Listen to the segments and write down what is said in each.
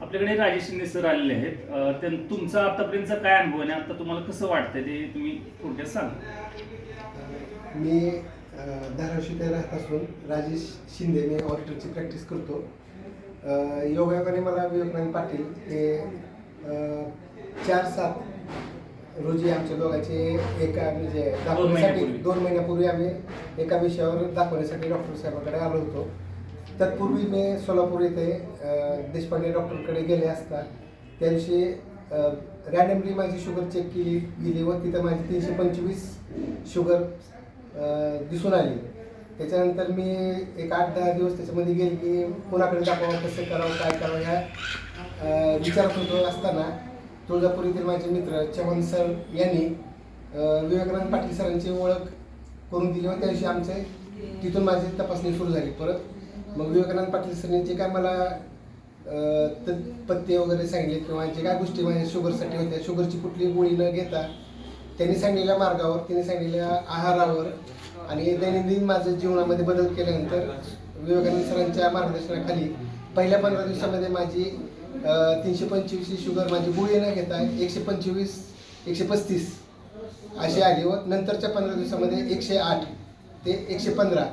आपल्याकडे राजेश शिंदे सर आलेले आहेत. त्यां- तुमचा आतापर्यंतचा काय अनुभव आहे आता तुम्हाला कसं वाटतंय ते तुम्ही थोडक्यात सांगा. मी अ, धाराशिव ते राहत असून राजेश शिंदे मी ऑडिटरची प्रॅक्टिस करतो. योगायोगाने मला विवेकानंद पाटील हे चार सात रोजी आमच्या दोघांचे एका म्हणजे दाखवण्यासाठी. दोन महिन्यापूर्वी आम्ही एका विषयावर दाखवण्यासाठी डॉक्टर साहेबांकडे आलो होतो. तत्पूर्वी मी सोलापूर येथे देशपांडे डॉक्टरकडे गेले असता त्यांची रॅडमली रॅन्डमली माझी शुगर चेक केली गेली व तिथं माझी तीनशे पंचवीस शुगर दिसून आली. त्याच्यानंतर मी एक आठ दहा दिवस त्याच्यामध्ये गेले की कोणाकडे दाखवावं कसं करावं काय करावं ह्या विचार विचारत होतो असताना तुळजापूर येथील माझे मित्र चव्हाण सर यांनी विवेकानंद पाटील सरांची ओळख करून दिली व त्या आमचे तिथून माझी तपासणी सुरू झाली. परत मग विवेकानंद पाटील सरांनी जे काय मला पत्ते वगैरे सांगितले किंवा जे काय गोष्टी माझ्या शुगरसाठी होत्या शुगरची कुठली गोळी न घेता त्यांनी सांगितलेल्या मार्गावर त्यांनी सांगितलेल्या आहारावर आणि दैनंदिन माझ्या जीवनामध्ये बदल केल्यानंतर विवेकानंद सरांच्या मार्गदर्शनाखाली पहिल्या पंधरा दिवसामध्ये माझी तीनशे पंचवीसची शुगर माझी गोळी न घेता एकशे पंचवीस एकशे पस्तीस अशी आली व नंतरच्या पंधरा दिवसामध्ये एकशे आठ ते एकशे पंधरा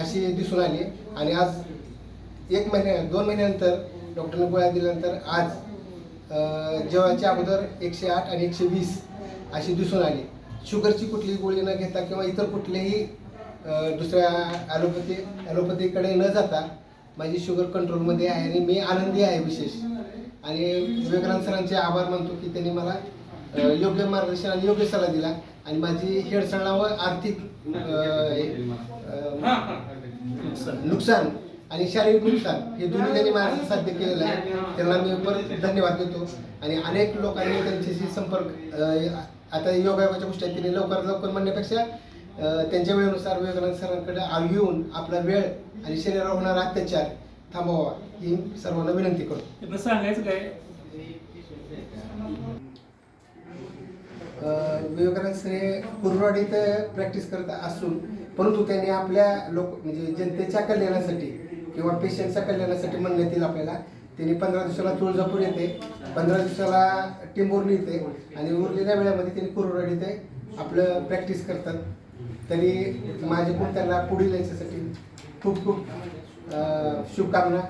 अशी दिसून आली. आणि आज एक महिन्या दोन महिन्यानंतर डॉक्टरने गोळ्या दिल्यानंतर आज जेवायच्या जेवणाच्या अगोदर एकशे आठ आणि एकशे वीस अशी दिसून आली. शुगरची कुठलीही गोळी न घेता किंवा इतर कुठलेही दुसऱ्या ॲलोपॅथी ॲलोपॅथीकडे न जाता माझी शुगर कंट्रोलमध्ये आहे आणि मी आनंदी आहे विशेष. आणि विवेकानंद सरांचे आभार मानतो की त्यांनी मला योग्य मार्गदर्शन आणि योग्य सल्ला दिला. आणि माझी हेडसळणा व आर्थिक नुकसान. आणि शारीरिक नुकसान हे दोन्ही त्यांनी माझ्यासाठी साध्य केलेलं आहे त्यांना मी परत धन्यवाद देतो. आणि अनेक लोकांनी त्यांच्याशी संपर्क अ, आता योगायोगाच्या गोष्टी आहेत त्यांनी लवकरात लवकर म्हणण्यापेक्षा अ, त्यांच्या वेळेनुसार विवेकानंद सरांकडे आ- येऊन आपला वेळ आणि शरीरावर होणारा अत्याचार थांबवावा ही सर्वांना विनंती करतो. त्यांना सांगायचं काय? अ, विवेकानंद सर हे कुर्डवाडीत प्रॅक्टिस करत असून परंतु त्यांनी आपल्या लोक म्हणजे जनतेच्या कल्याणासाठी किंवा पेशंटच्या कल्याणासाठी म्हणण्यात येईल आपल्याला त्यांनी पंधरा दिवसाला तुळजापूर येते पंधरा दिवसाला टिंबोर्ली येते आणि उरलेल्या वेळामध्ये त्यांनी कुर्डवाडी येते आपलं प्रॅक्टिस करतात. तरी माझ्याकडून त्यांना पुढील याच्यासाठी खूप खूप शुभकामना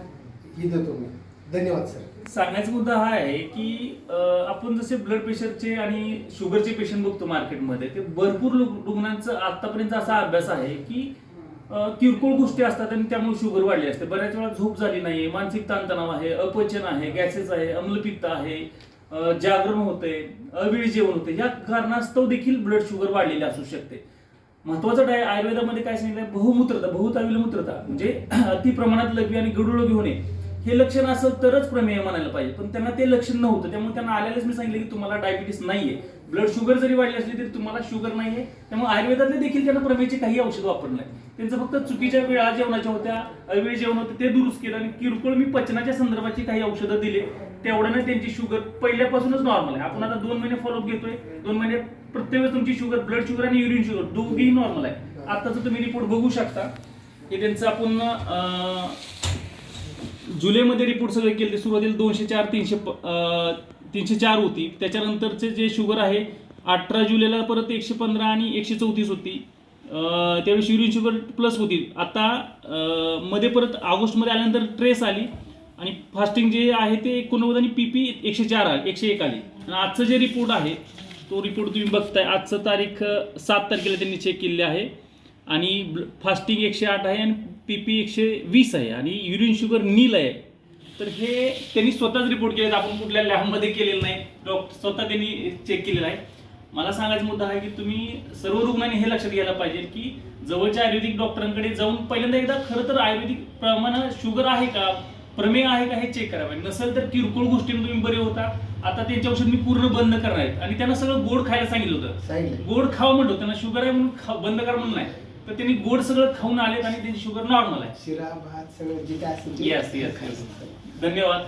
ही देतो मी. धन्यवाद सर सांगण्याचा मुद्दा हा आहे की आपण जसे ब्लड प्रेशरचे आणि शुगरचे पेशंट बघतो मार्केटमध्ये ते भरपूर रुग्णांचं रुग्णांचा आतापर्यंत असा अभ्यास आहे की किरकोळ गोष्टी असतात आणि त्यामुळे शुगर वाढली असते. बऱ्याच वेळा झोप झाली नाही मानसिक ताणतणाव आहे अपचन आहे गॅसेस आहे अम्लपित्त आहे जागरण होते अवेळी जेवण होते. या कारणास्तव देखील ब्लड शुगर वाढलेली असू शकते. महत्वाचं आहे आयुर्वेदामध्ये काय सांगितलं बहुमूत्रता बहुताविल मूत्रता म्हणजे अति प्रमाणात लघवी आणि गडूळगी होणे. हे लक्षण असेल तरच प्रमेय म्हणायला पाहिजे. पण त्यांना ते लक्षण नव्हतं. त्यामुळे त्यांना आल्यालाच मी सांगितलं की तुम्हाला डायबिटीस नाहीये. ब्लड शुगर जरी वाढली असली तरी तुम्हाला शुगर नाहीये. त्यामुळे आयुर्वेदातले देखील त्यांना प्रमेयचे काही औषध वापरले त्यांचं फक्त चुकीच्या वेळा जेवणाच्या होत्या अवेळी जेवण होतं ते दुरुस्त केलं आणि किरकोळ मी पचनाच्या संदर्भाची काही औषधं दिले. तेवढ्याने त्यांची शुगर पहिल्यापासूनच नॉर्मल आहे. आपण आता दोन महिने फॉलोअप घेतोय. दोन महिने प्रत्येक वेळेस तुमची शुगर ब्लड शुगर आणि युरिन शुगर दोघेही नॉर्मल आहे. आताचं तुम्ही रिपोर्ट बघू शकता. हे त्यांचं आपण जुलैमध्ये रिपोर्ट सगळे केले ते सुरुवातीला दोनशे चार तीनशे प- तीनशे चार होती. त्याच्यानंतरचे जे शुगर आहे अठरा जुलैला परत एकशे पंधरा आणि एकशे चौतीस होती. त्यावेळी त्यावेळेस शुगर प्लस होती. आता मध्ये परत ऑगस्टमध्ये आल्यानंतर ट्रेस आली आणि फास्टिंग जे आहे ते एकोणनव्वद आणि पी पी एकशे चार आली एकशे एक आली. आणि आजचं जे रिपोर्ट आहे तो रिपोर्ट तुम्ही बघताय. आजचं तारीख सात तारखेला त्यांनी चेक केले आहे. आणि फास्टिंग एकशे आठ आहे आणि पी पी एकशे वीस आहे आणि युरिन शुगर नील आहे. तर हे त्यांनी स्वतःच रिपोर्ट केले आपण कुठल्या लॅबमध्ये केलेलं नाही. डॉक्टर स्वतः त्यांनी चेक केलेलं आहे. मला सांगायचा मुद्दा आहे की तुम्ही सर्व रुग्णांनी हे लक्षात घ्यायला पाहिजे की जवळच्या आयुर्वेदिक डॉक्टरांकडे जाऊन पहिल्यांदा एकदा खरं तर आयुर्वेदिक प्रमाणात शुगर आहे का प्रमेय आहे का हे चेक करावं. नसेल तर किरकोळ गोष्टीने तुम्ही बरे होता. आता त्यांचे औषध मी पूर्ण बंद करणार आहेत. आणि त्यांना सगळं गोड खायला सांगितलं होतं. गोड खावं म्हणतो त्यांना शुगर आहे म्हणून बंद कर म्हणून नाही. तर त्यांनी गोड सगळं खाऊन आलेत आणि त्यांची शुगर नॉर्मल आहे. शिरा भात सगळं जे काय असेल ते- येस येस धन्यवाद.